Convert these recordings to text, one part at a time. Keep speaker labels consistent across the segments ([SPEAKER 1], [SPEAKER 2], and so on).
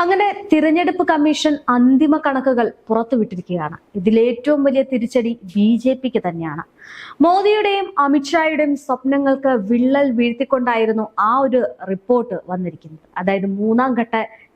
[SPEAKER 1] അങ്ങനെ തിരഞ്ഞെടുപ്പ് കമ്മീഷൻ അന്തിമ കണക്കുകൾ പുറത്തുവിട്ടിരിക്കുകയാണ്. ഇതിലേറ്റവും വലിയ തിരിച്ചടി ബി ജെ പിക്ക് തന്നെയാണ്. മോദിയുടെയും അമിത്ഷായുടെയും സ്വപ്നങ്ങൾക്ക് വിള്ളൽ വീഴ്ത്തിക്കൊണ്ടായിരുന്നു ആ ഒരു റിപ്പോർട്ട് വന്നിരിക്കുന്നത്. അതായത് മൂന്നാം ഘട്ട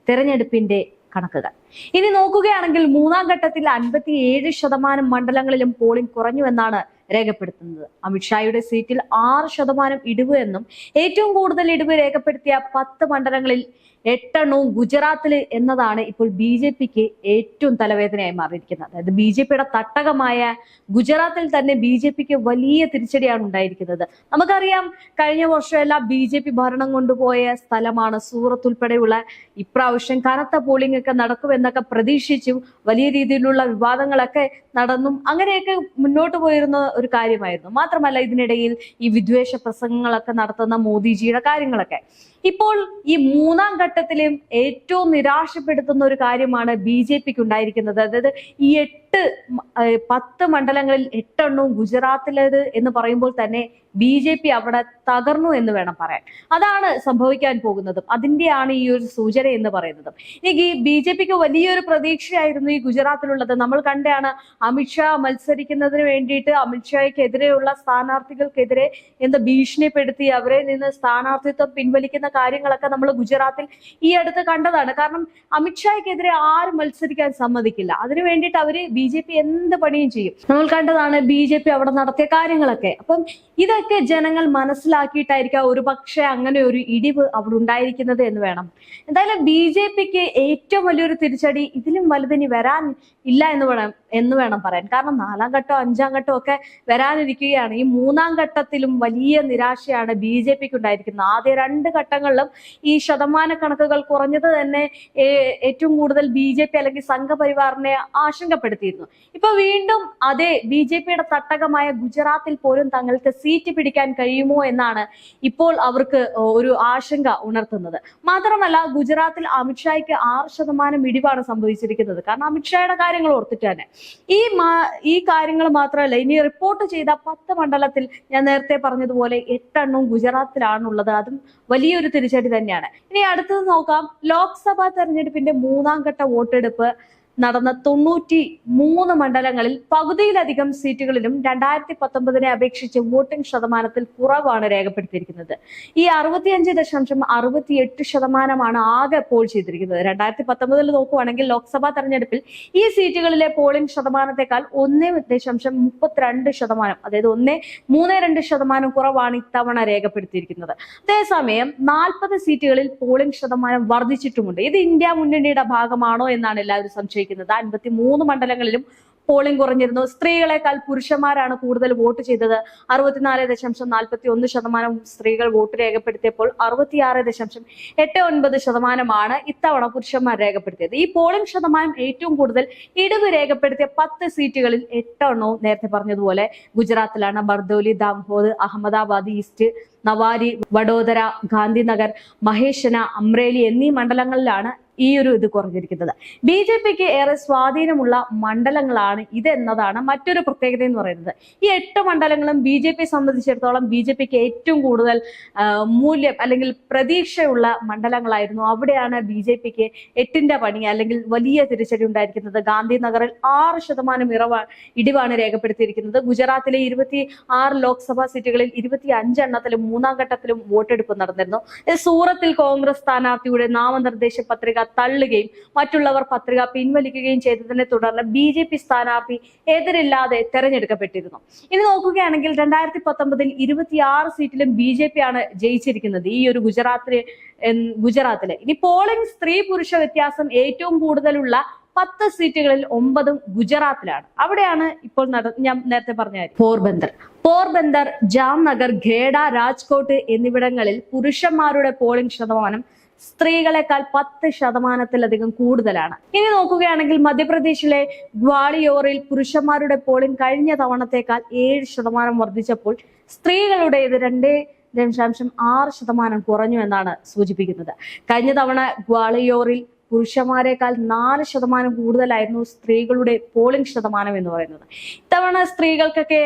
[SPEAKER 1] തിരഞ്ഞെടുപ്പിന്റെ കണക്കുകൾ. ഇനി നോക്കുകയാണെങ്കിൽ മൂന്നാം ഘട്ടത്തിൽ അൻപത്തിയേഴ് ശതമാനം മണ്ഡലങ്ങളിലും പോളിംഗ് കുറഞ്ഞുവെന്നാണ് രേഖപ്പെടുത്തുന്നത്. അമിത്ഷായുടെ സീറ്റിൽ ആറ് ശതമാനം ഇടിവ് എന്നും ഏറ്റവും കൂടുതൽ ഇടിവ് രേഖപ്പെടുത്തിയ പത്ത് മണ്ഡലങ്ങളിൽ എട്ടെണ്ണവും ഗുജറാത്തിൽ എന്നതാണ് ഇപ്പോൾ ബി ജെ പിക്ക് ഏറ്റവും തലവേദനയായി മാറിയിരിക്കുന്നത്. അതായത് ബി ജെ പിയുടെ തട്ടകമായ ഗുജറാത്തിൽ തന്നെ ബി ജെ പിക്ക് വലിയ തിരിച്ചടിയാണ് ഉണ്ടായിരിക്കുന്നത്. നമുക്കറിയാം കഴിഞ്ഞ വർഷമെല്ലാം ബി ജെ പി ഭരണം കൊണ്ടുപോയ സ്ഥലമാണ് സൂറത്ത് ഉൾപ്പെടെയുള്ള ഇപ്രാവശ്യം കനത്ത പോളിംഗ് ഒക്കെ നടക്കുമെന്നൊക്കെ പ്രതീക്ഷിച്ചും വലിയ രീതിയിലുള്ള വിവാദങ്ങളൊക്കെ നടന്നും അങ്ങനെയൊക്കെ മുന്നോട്ട് പോയിരുന്ന ഒരു കാര്യമായിരുന്നു. മാത്രമല്ല ഇതിനിടയിൽ ഈ വിദ്വേഷ പ്രസംഗങ്ങളൊക്കെ നടത്തുന്ന മോദിജിയുടെ കാര്യങ്ങളൊക്കെ. ഇപ്പോൾ ഈ മൂന്നാം ഘട്ടത്തിലും ഏറ്റവും നിരാശപ്പെടുത്തുന്ന ഒരു കാര്യമാണ് ബി ജെ പിക്ക് ഉണ്ടായിരിക്കുന്നത്. അതായത് ഈ എട്ട് ഏഹ് പത്ത് മണ്ഡലങ്ങളിൽ എട്ടെണ്ണവും ഗുജറാത്തിലേത് എന്ന് പറയുമ്പോൾ തന്നെ ബി ജെ പി അവിടെ തകർന്നു എന്ന് വേണം പറയാൻ. അതാണ് സംഭവിക്കാൻ പോകുന്നതും. അതിന്റെയാണ് ഈ ഒരു സൂചന എന്ന് പറയുന്നതും. ഈ ബി ജെ പിക്ക് വലിയൊരു പ്രതീക്ഷയായിരുന്നു ഈ ഗുജറാത്തിലുള്ളത്. നമ്മൾ കണ്ടാണ് അമിത്ഷാ മത്സരിക്കുന്നതിന് വേണ്ടിയിട്ട് അമിത്ഷായ്ക്കെതിരെയുള്ള സ്ഥാനാർത്ഥികൾക്കെതിരെ എന്ത് ഭീഷണിപ്പെടുത്തി അവരെ നിന്ന് സ്ഥാനാർത്ഥിത്വം പിൻവലിക്കുന്ന കാര്യങ്ങളൊക്കെ നമ്മൾ ഗുജറാത്തിൽ ഈ അടുത്ത് കണ്ടതാണ്. കാരണം അമിത്ഷായ്ക്കെതിരെ ആരും മത്സരിക്കാൻ സമ്മതിക്കില്ല. അതിനു വേണ്ടിയിട്ട് അവർ ബി ജെ പി എന്ത് പണിയും ചെയ്യും? നമ്മൾ കണ്ടതാണ് ബി ജെ പി അവിടെ നടത്തിയ കാര്യങ്ങളൊക്കെ. അപ്പം ഇതൊക്കെ ജനങ്ങൾ മനസ്സിലാക്കിയിട്ടായിരിക്കാം ഒരു പക്ഷേ അങ്ങനെ ഒരു ഇടിവ് അവിടെ ഉണ്ടായിരിക്കുന്നത് എന്ന് വേണം. എന്തായാലും ബി ജെ പിക്ക് ഏറ്റവും വലിയൊരു തിരിച്ചടി ഇതിലും വലുതിനി വരാൻ ഇല്ല എന്ന് വേണം എന്ന് വേണം പറയാൻ. കാരണം നാലാം ഘട്ടം അഞ്ചാം ഘട്ടം ഒക്കെ വരാനിരിക്കുകയാണ്. ഈ മൂന്നാം ഘട്ടത്തിലും വലിയ നിരാശയാണ് ബി ജെ പിക്ക് ഉണ്ടായിരിക്കുന്നത്. ആദ്യ രണ്ട് ഘട്ടങ്ങളിലും ഈ ശതമാന കണക്കുകൾ കുറഞ്ഞത് തന്നെ ഏറ്റവും കൂടുതൽ ബി ജെ പി അല്ലെങ്കിൽ സംഘപരിവാറിനെ ആശങ്കപ്പെടുത്തിയിരുന്നു. ഇപ്പൊ വീണ്ടും അതേ ബി ജെ പിയുടെ തട്ടകമായ ഗുജറാത്തിൽ പോലും തങ്ങൾക്ക് സീറ്റ് പിടിക്കാൻ കഴിയുമോ എന്നാണ് ഇപ്പോൾ അവർക്ക് ഒരു ആശങ്ക ഉണർത്തുന്നത്. മാത്രമല്ല ഗുജറാത്തിൽ അമിത്ഷായ്ക്ക് ആറ് ശതമാനം ഇടിവാണ് സംഭവിച്ചിരിക്കുന്നത്. കാരണം അമിത്ഷായുടെ കാര്യങ്ങൾ ഓർത്തിട്ട് തന്നെ. ഈ ഈ കാര്യങ്ങൾ മാത്രമല്ല ഇനി റിപ്പോർട്ട് ചെയ്ത പത്ത് മണ്ഡലത്തിൽ ഞാൻ നേരത്തെ പറഞ്ഞതുപോലെ എട്ടെണ്ണവും ഗുജറാത്തിലാണുള്ളത്. അതും വലിയൊരു തിരിച്ചടി തന്നെയാണ്. ഇനി അടുത്തത് നോക്കാം. ലോക്സഭാ തെരഞ്ഞെടുപ്പിന്റെ മൂന്നാം ഘട്ട വോട്ടെടുപ്പ് നടന്ന തൊണ്ണൂറ്റി മൂന്ന് മണ്ഡലങ്ങളിൽ പകുതിയിലധികം സീറ്റുകളിലും രണ്ടായിരത്തി പത്തൊമ്പതിനെ അപേക്ഷിച്ച് വോട്ടിംഗ് ശതമാനത്തിൽ കുറവാണ് രേഖപ്പെടുത്തിയിരിക്കുന്നത്. ഈ അറുപത്തിയഞ്ച് ദശാംശം അറുപത്തിയെട്ട് ശതമാനമാണ് ആകെ പോൾ ചെയ്തിരിക്കുന്നത്. രണ്ടായിരത്തി പത്തൊമ്പതിൽ നോക്കുവാണെങ്കിൽ ലോക്സഭാ തെരഞ്ഞെടുപ്പിൽ ഈ സീറ്റുകളിലെ പോളിംഗ് ശതമാനത്തെക്കാൾ ഒന്ന് ദശാംശം മുപ്പത്തിരണ്ട് ശതമാനം അതായത് ഒന്ന് മൂന്ന് രണ്ട് ശതമാനം കുറവാണ് ഇത്തവണ രേഖപ്പെടുത്തിയിരിക്കുന്നത്. അതേസമയം നാൽപ്പത് സീറ്റുകളിൽ പോളിംഗ് ശതമാനം വർദ്ധിച്ചിട്ടുമുണ്ട്. ഇത് ഇന്ത്യ മുന്നണിയുടെ ഭാഗമാണോ എന്നാണ് എല്ലാവരും സംശയിക്കുന്നത്. അൻപത്തി മൂന്ന് മണ്ഡലങ്ങളിലും പോളിംഗ് കുറഞ്ഞിരുന്നു. സ്ത്രീകളെക്കാൾ പുരുഷന്മാരാണ് കൂടുതൽ വോട്ട് ചെയ്തത്. അറുപത്തിനാല് ദശാംശം നാൽപ്പത്തി ഒന്ന് ശതമാനം സ്ത്രീകൾ വോട്ട് രേഖപ്പെടുത്തിയപ്പോൾ അറുപത്തിയാറ് ദശാംശം എട്ട് ഒൻപത് ശതമാനമാണ് ഇത്തവണ പുരുഷന്മാർ രേഖപ്പെടുത്തിയത്. ഈ പോളിംഗ് ശതമാനം ഏറ്റവും കൂടുതൽ ഇടിവ് രേഖപ്പെടുത്തിയ പത്ത് സീറ്റുകളിൽ എട്ടെണ്ണവും നേരത്തെ പറഞ്ഞതുപോലെ ഗുജറാത്തിലാണ്. ബർദോലി ദാംഹോദ് അഹമ്മദാബാദ് ഈസ്റ്റ് നവാരി വഡോദര ഗാന്ധിനഗർ മഹേഷന അമ്രേലി എന്നീ മണ്ഡലങ്ങളിലാണ് ഈ ഒരു ഇത് കുറഞ്ഞിരിക്കുന്നത്. ബി ജെ പിക്ക് ഏറെ സ്വാധീനമുള്ള മണ്ഡലങ്ങളാണ് ഇതെന്നതാണ് മറ്റൊരു പ്രത്യേകത എന്ന് പറയുന്നത്. ഈ എട്ട് മണ്ഡലങ്ങളും ബി ജെ പിയെ സംബന്ധിച്ചിടത്തോളം ബി ജെ പിക്ക് ഏറ്റവും കൂടുതൽ മൂല്യം അല്ലെങ്കിൽ പ്രതീക്ഷയുള്ള മണ്ഡലങ്ങളായിരുന്നു. അവിടെയാണ് ബി ജെ പിക്ക് എട്ടിന്റെ പണി അല്ലെങ്കിൽ വലിയ തിരിച്ചടി ഉണ്ടായിരിക്കുന്നത്. ഗാന്ധിനഗറിൽ ആറ് ശതമാനം ഇറവ ഇടിവാണ് രേഖപ്പെടുത്തിയിരിക്കുന്നത്. ഗുജറാത്തിലെ ഇരുപത്തി ആറ് ലോക്സഭാ സീറ്റുകളിൽ ഇരുപത്തി അഞ്ചെണ്ണത്തിലും മൂന്നാം ഘട്ടത്തിലും വോട്ടെടുപ്പ് നടന്നിരുന്നു. സൂറത്തിൽ കോൺഗ്രസ് സ്ഥാനാർത്ഥിയുടെ നാമനിർദ്ദേശ പത്രിക തള്ളുകയും മറ്റുള്ളവർ പത്രിക പിൻവലിക്കുകയും ചെയ്തതിനെ തുടർന്ന് ബി ജെ പി സ്ഥാനാർത്ഥി എതിരില്ലാതെ തെരഞ്ഞെടുക്കപ്പെട്ടിരുന്നു. ഇനി നോക്കുകയാണെങ്കിൽ രണ്ടായിരത്തി പത്തൊമ്പതിൽ ഇരുപത്തിയാറ് സീറ്റിലും ബി ജെ പി ആണ് ജയിച്ചിരിക്കുന്നത്. ഈ ഒരു ഗുജറാത്തിലെ ഗുജറാത്തിലെ. ഇനി പോളിംഗ് സ്ത്രീ പുരുഷ വ്യത്യാസം ഏറ്റവും കൂടുതലുള്ള പത്ത് സീറ്റുകളിൽ ഒമ്പതും ഗുജറാത്തിലാണ്. അവിടെയാണ് ഇപ്പോൾ ഞാൻ നേരത്തെ പറഞ്ഞ പോർബന്ദർ. പോർബന്ദർ ജാംനഗർ ഖേഡ രാജ്കോട്ട് എന്നിവിടങ്ങളിൽ പുരുഷന്മാരുടെ പോളിംഗ് ശതമാനം സ്ത്രീകളെക്കാൾ പത്ത് ശതമാനത്തിലധികം കൂടുതലാണ്. ഇനി നോക്കുകയാണെങ്കിൽ മധ്യപ്രദേശിലെ ഗ്വാളിയോറിൽ പുരുഷന്മാരുടെ പോളിംഗ് കഴിഞ്ഞ തവണത്തേക്കാൾ ഏഴ് ശതമാനം വർദ്ധിച്ചപ്പോൾ സ്ത്രീകളുടേത് രണ്ടേ ദശാംശം ആറ് ശതമാനം കുറഞ്ഞു എന്നാണ് സൂചിപ്പിക്കുന്നത്. കഴിഞ്ഞ തവണ ഗ്വാളിയോറിൽ പുരുഷന്മാരെക്കാൾ നാല് ശതമാനം കൂടുതലായിരുന്നു സ്ത്രീകളുടെ പോളിംഗ് ശതമാനം എന്ന് പറയുന്നത്. ഇത്തവണ സ്ത്രീകൾക്കൊക്കെ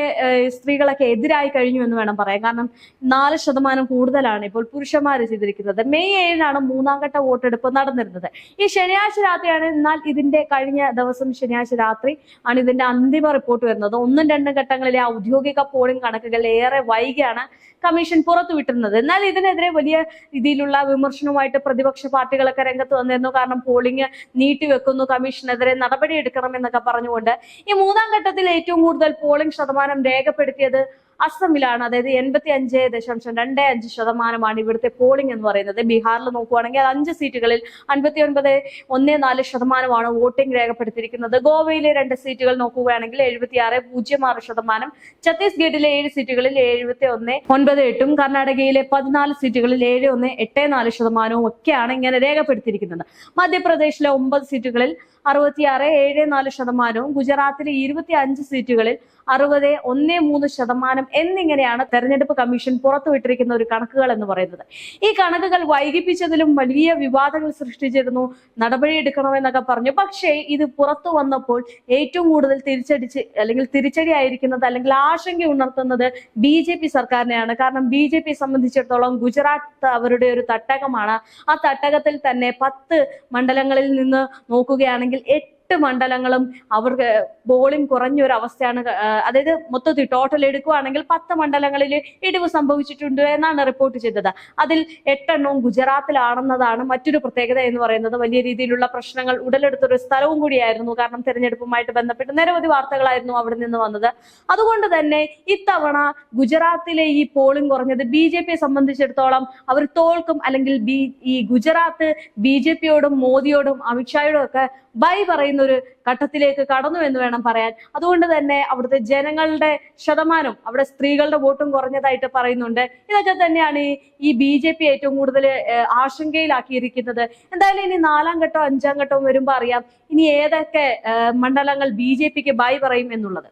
[SPEAKER 1] സ്ത്രീകളൊക്കെ എതിരായി കഴിഞ്ഞു എന്ന് വേണം പറയാൻ. കാരണം നാല് ശതമാനം കൂടുതലാണ് ഇപ്പോൾ പുരുഷന്മാർ ചെയ്തിരിക്കുന്നത്. മെയ് ഏഴിനാണ് മൂന്നാം ഘട്ട വോട്ടെടുപ്പ് നടന്നിരുന്നത്. ഈ ശനിയാഴ്ച രാത്രിയാണ് എന്നാൽ ഇതിന്റെ കഴിഞ്ഞ ദിവസം ശനിയാഴ്ച രാത്രി ആണ് ഇതിന്റെ അന്തിമ റിപ്പോർട്ട് വരുന്നത്. ഒന്നും രണ്ടും ഘട്ടങ്ങളിലെ ഔദ്യോഗിക പോളിംഗ് കണക്കുകൾ ഏറെ വൈകിയാണ് കമ്മീഷൻ പുറത്തുവിട്ടിരുന്നത്. എന്നാൽ ഇതിനെതിരെ വലിയ രീതിയിലുള്ള വിമർശനവുമായിട്ട് പ്രതിപക്ഷ പാർട്ടികളൊക്കെ രംഗത്ത് വന്നിരുന്നു. കാരണം പോളിംഗ് നീട്ടിവെക്കുന്നു കമ്മീഷനെതിരെ നടപടി എടുക്കണം എന്നൊക്കെ പറഞ്ഞുകൊണ്ട് ഈ മൂന്നാം ഘട്ടത്തിൽ ഏറ്റവും കൂടുതൽ പോളിംഗ് ശതമാനം രേഖപ്പെടുത്തിയത് അസമിലാണ് അതായത് എൺപത്തി അഞ്ച് ദശാംശം രണ്ട് അഞ്ച് ശതമാനമാണ് ഇവിടുത്തെ പോളിംഗ് എന്ന് പറയുന്നത്. ബീഹാറിൽ നോക്കുകയാണെങ്കിൽ അത് അഞ്ച് സീറ്റുകളിൽ അൻപത്തി ഒൻപത് ഒന്ന് നാല് ശതമാനമാണ് വോട്ടിംഗ് രേഖപ്പെടുത്തിയിരിക്കുന്നത്. ഗോവയിലെ രണ്ട് സീറ്റുകൾ നോക്കുകയാണെങ്കിൽ എഴുപത്തി ആറ് പൂജ്യം ആറ് ശതമാനം ഛത്തീസ്ഗഡിലെ ഏഴ് സീറ്റുകളിൽ എഴുപത്തി ഒന്ന് ഒൻപത് എട്ടും കർണാടകയിലെ പതിനാല് സീറ്റുകളിൽ ഏഴ് ഒന്ന് എട്ട് നാല് ശതമാനവും ഒക്കെയാണ് ഇങ്ങനെ രേഖപ്പെടുത്തിയിരിക്കുന്നത്. മധ്യപ്രദേശിലെ ഒമ്പത് സീറ്റുകളിൽ അറുപത്തിയാറ് ഏഴ് നാല് ശതമാനവും ഗുജറാത്തിലെ ഇരുപത്തി അഞ്ച് സീറ്റുകളിൽ അറുപത് ഒന്ന് മൂന്ന് ശതമാനം എന്നിങ്ങനെയാണ് തെരഞ്ഞെടുപ്പ് കമ്മീഷൻ പുറത്തുവിട്ടിരിക്കുന്ന ഒരു കണക്കുകൾ എന്ന് പറയുന്നത്. ഈ കണക്കുകൾ വൈകിപ്പിച്ചതിലും വലിയ വിവാദങ്ങൾ സൃഷ്ടിച്ചിരുന്നു. നടപടിയെടുക്കണമെന്നൊക്കെ പറഞ്ഞു. പക്ഷേ ഇത് പുറത്തു വന്നപ്പോൾ ഏറ്റവും കൂടുതൽ തിരിച്ചടിച്ച് അല്ലെങ്കിൽ തിരിച്ചടി ആയിരിക്കുന്നത് അല്ലെങ്കിൽ ആശങ്ക ഉണർത്തുന്നത് ബി ജെ പി സർക്കാരിനെയാണ്. കാരണം ബി ജെ പി സംബന്ധിച്ചിടത്തോളം ഗുജറാത്ത് അവരുടെ ഒരു തട്ടകമാണ്. ആ തട്ടകത്തിൽ തന്നെ പത്ത് മണ്ഡലങ്ങളിൽ നിന്ന് നോക്കുകയാണെങ്കിൽ എട്ട് മണ്ഡലങ്ങളും അവർക്ക് ബോളിംഗ് കുറഞ്ഞ ഒരു അവസ്ഥയാണ് അതായത് മൊത്തത്തിൽ ടോട്ടൽ എടുക്കുകയാണെങ്കിൽ പത്ത് മണ്ഡലങ്ങളിൽ ഇടിവ് സംഭവിച്ചിട്ടുണ്ട് എന്നാണ് റിപ്പോർട്ട് ചെയ്തത്. അതിൽ എട്ടെണ്ണവും ഗുജറാത്തിലാണെന്നതാണ് മറ്റൊരു പ്രത്യേകത എന്ന് പറയുന്നത്. വലിയ രീതിയിലുള്ള പ്രശ്നങ്ങൾ ഉടലെടുത്തൊരു സ്ഥലവും കൂടിയായിരുന്നു. കാരണം തെരഞ്ഞെടുപ്പുമായിട്ട് ബന്ധപ്പെട്ട് നിരവധി വാർത്തകളായിരുന്നു അവിടെ നിന്ന് വന്നത്. അതുകൊണ്ട് തന്നെ ഇത്തവണ ഗുജറാത്തിലെ ഈ പോളിംഗ് കുറഞ്ഞത് ബി ജെ പിയെ സംബന്ധിച്ചിടത്തോളം അവർ തോൽക്കും അല്ലെങ്കിൽ ബി ഈ ഗുജറാത്ത് ബി ജെ പിയോടും മോദിയോടും അമിത്ഷായോടും ഒക്കെ ബൈ പറയുന്ന ഒരു ഘട്ടത്തിലേക്ക് കടന്നു എന്ന് വേണം പറയാൻ. അതുകൊണ്ട് തന്നെ അവിടുത്തെ ജനങ്ങളുടെ ശതമാനം അവിടെ സ്ത്രീകളുടെ വോട്ടും കുറഞ്ഞതായിട്ട് പറയുന്നുണ്ട്. ഇതൊക്കെ തന്നെയാണ് ഈ ഈ ബി ജെ പി ഏറ്റവും കൂടുതൽ ആശങ്കയിലാക്കിയിരിക്കുന്നത്. എന്തായാലും ഇനി നാലാം ഘട്ടവും അഞ്ചാം ഘട്ടവും വരുമ്പോൾ അറിയാം ഇനി ഏതൊക്കെ മണ്ഡലങ്ങൾ ബി ജെ പിക്ക് ബൈ പറയും എന്നുള്ളത്.